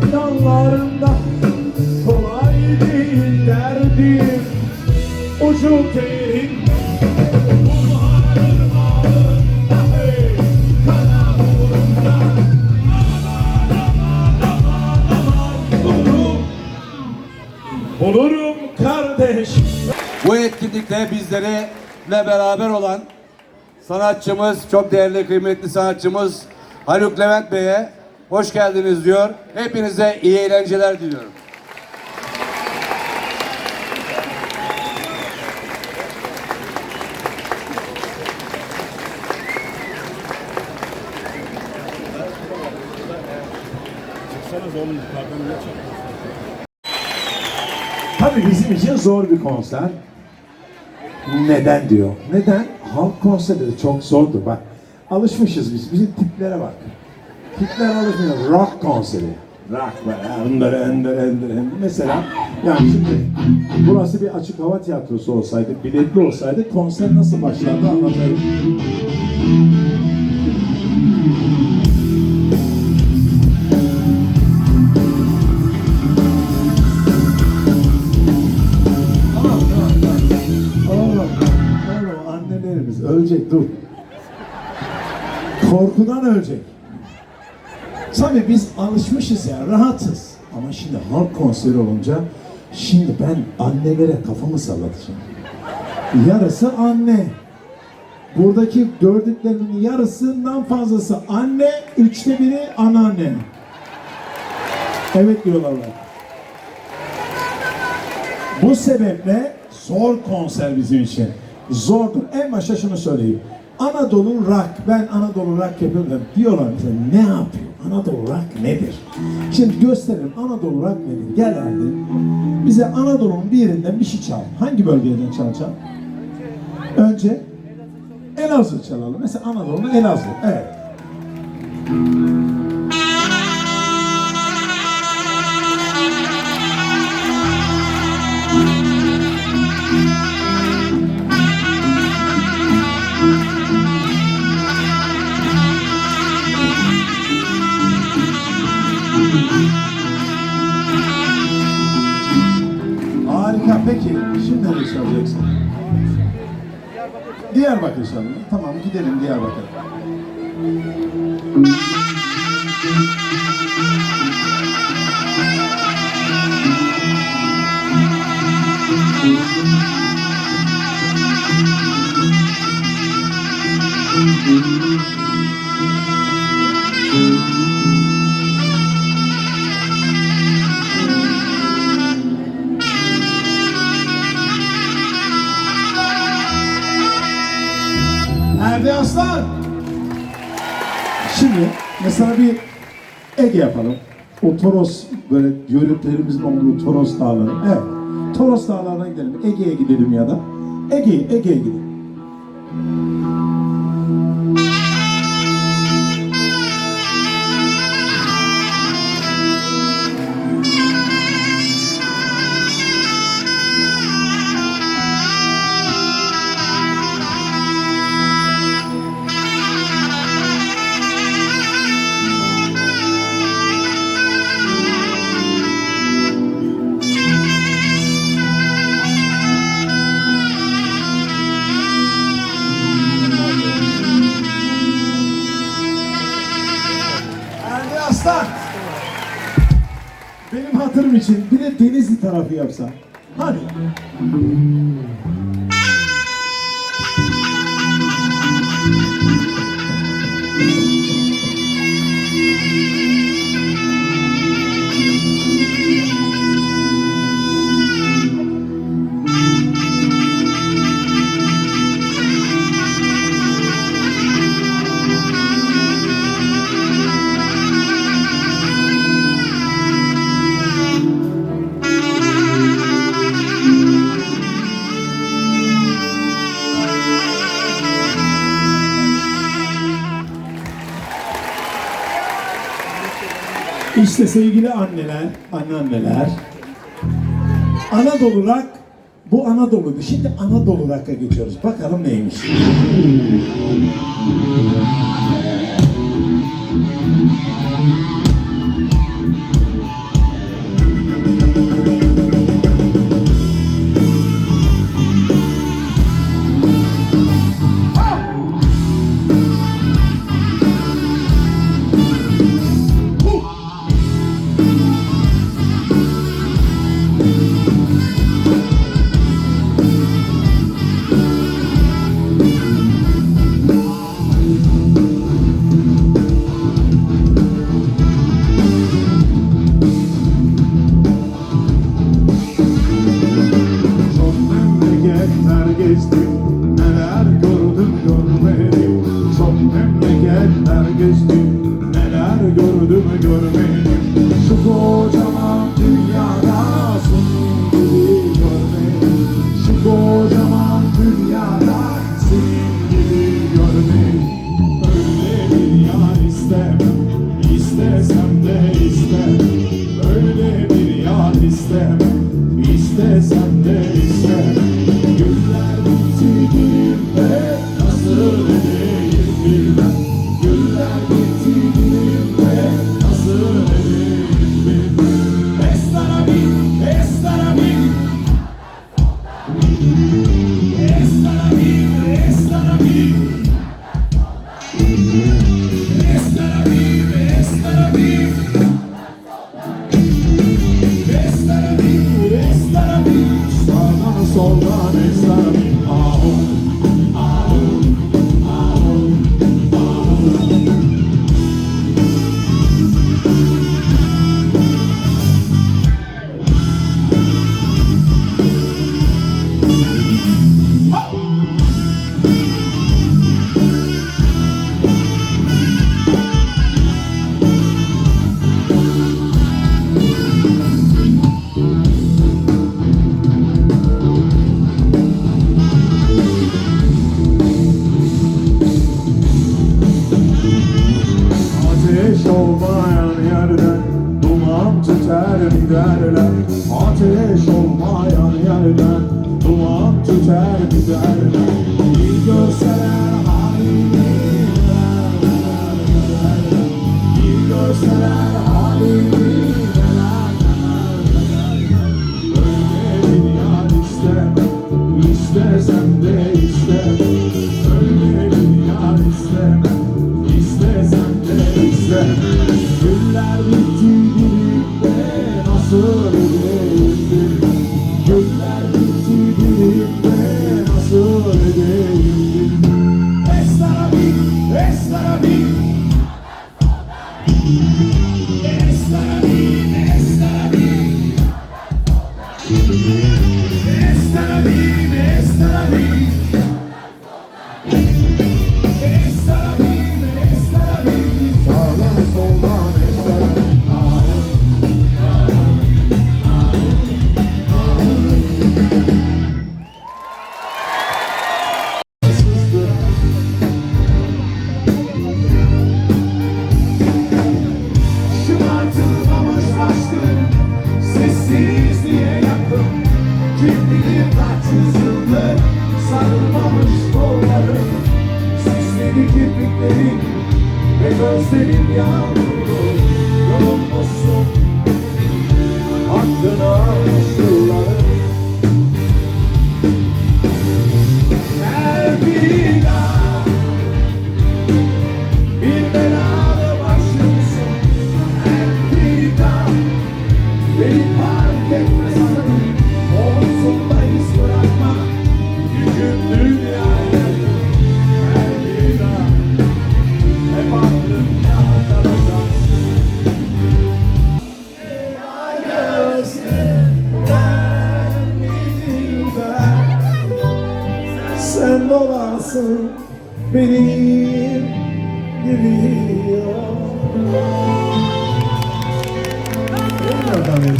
zindanlarında Kolay değil derdim Ucu değil Bulurum kardeş. Bu etkinlikte bizlere ve beraber olan sanatçımız, çok değerli kıymetli sanatçımız Haluk Levent Bey'e hoş geldiniz diyor. Hepinize iyi eğlenceler diliyorum. Tabii bizim için zor bir konser. Neden diyor. Neden? Halk konseri de çok zordu bak. Alışmışız biz. Bizim tiplere bak. Hitler alışmıyor. Rock konseri. Rock böyle ender ender ender ender. Mesela yani şimdi burası bir açık hava tiyatrosu olsaydı, biletli olsaydı konser nasıl başlardı anlatırım. ölecek dur. Korkudan ölecek. Tabii biz alışmışız ya, rahatız. Ama şimdi halk konseri olunca şimdi ben annelere kafamı sallatacağım. Yarısı anne. Buradaki gördüklerinin yarısından fazlası anne, üçte biri anneanne. Evet diyorlar. Bu sebeple zor konser bizim için. Zordur. En başta şunu söyleyeyim. Anadolu rock, ben Anadolu rock yapıyorum da diyorlar bize ne yapıyor? Anadolu rock nedir? Şimdi gösterelim Anadolu rock nedir? Gel Erdin. Bize Anadolu'nun bir yerinden bir şey çal. Hangi bölgeden çalacağım? Önce Elazığ çalalım. Mesela Anadolu'nun Elazığ. Evet. Harika. Peki şimdi nereye çalacaksın? Diyarbakır çalalım. Tamam gidelim Diyarbakır. Aslan. Şimdi mesela bir Ege yapalım. O Toros böyle yörüklerimizin olduğu Toros Dağları. Evet. Toros Dağları'na gidelim. Ege'ye gidelim ya da. Ege, Ege'ye gidelim. İçin bir de Denizli tarafı yapsan. Hadi. İşte sevgili anneler, anneanneler. Anadolu rock, bu Anadolu'du. Şimdi Anadolu rock'a geçiyoruz. Bakalım neymiş. Gördüm görmedim görmedim.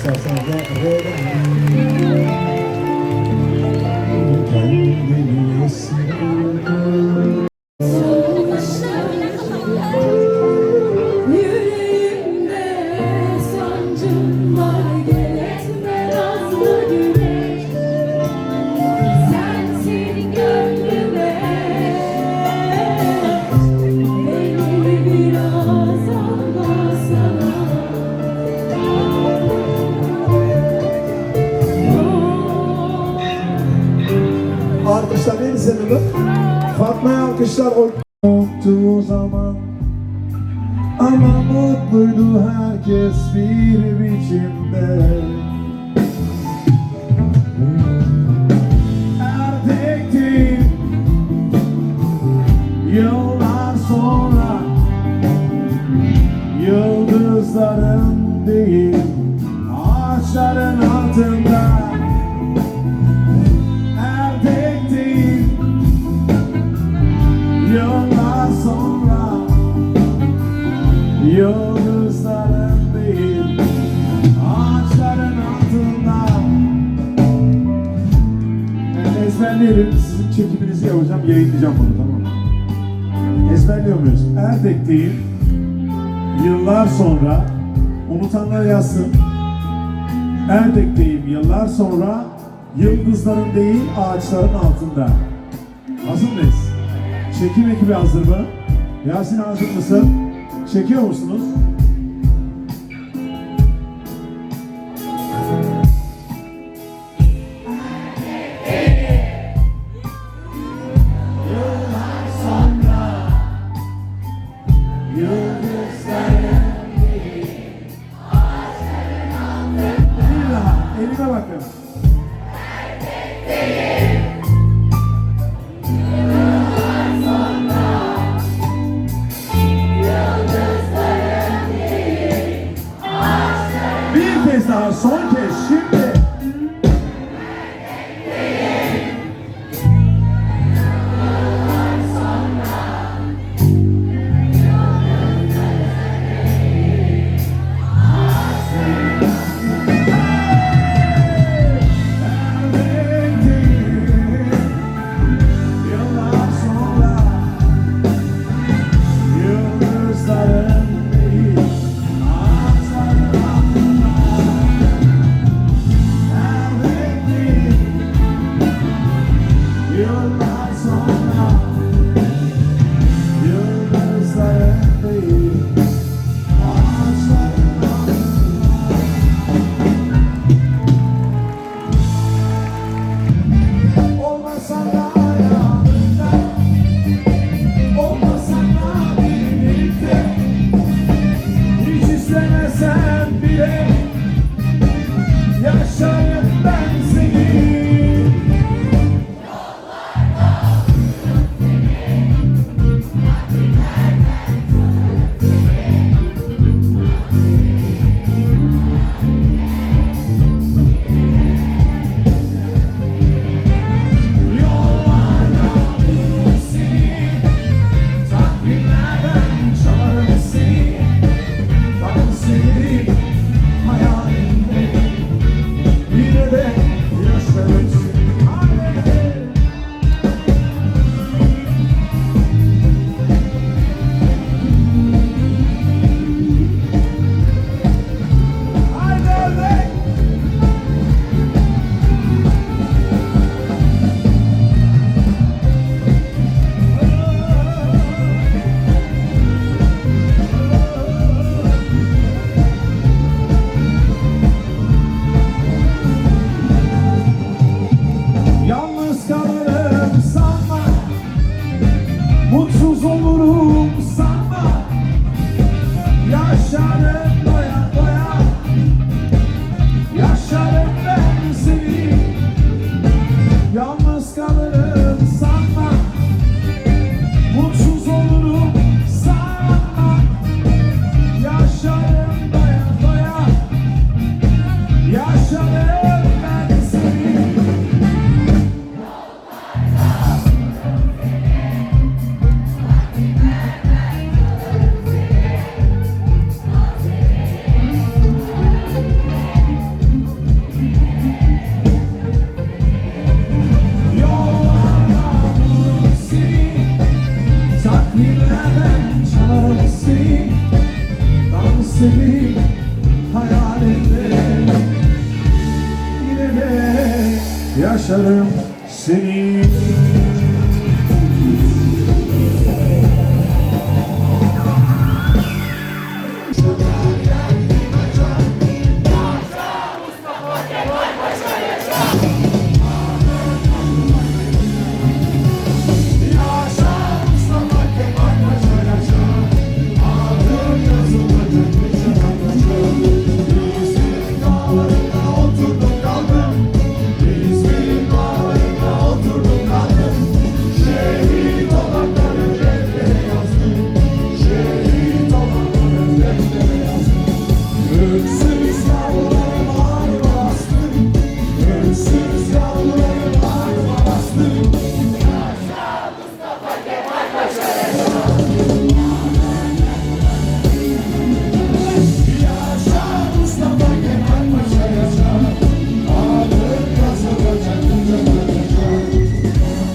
Thank you. Yoktu zaman. Ama mutluydu herkes bir biçimde. Erdek'teyim Yıllar sonra Yıldızların değil Ağaçların altında Yıldızların değil Ağaçların altında Ezberleyelim sizin çekiminizi yapacağım yayınlayacağım bunu tamam mı? Ezberliyor muyuz? Erdek'teyim Yıllar sonra Unutanlar yazsın Erdek'teyim yıllar sonra Yıldızların değil ağaçların altında Hazır mıyız? Çekim ekibi hazır mı? Yasin hazır mısın? Çekiyor musunuz? Yıllar sonra Yıllar Jerusalem,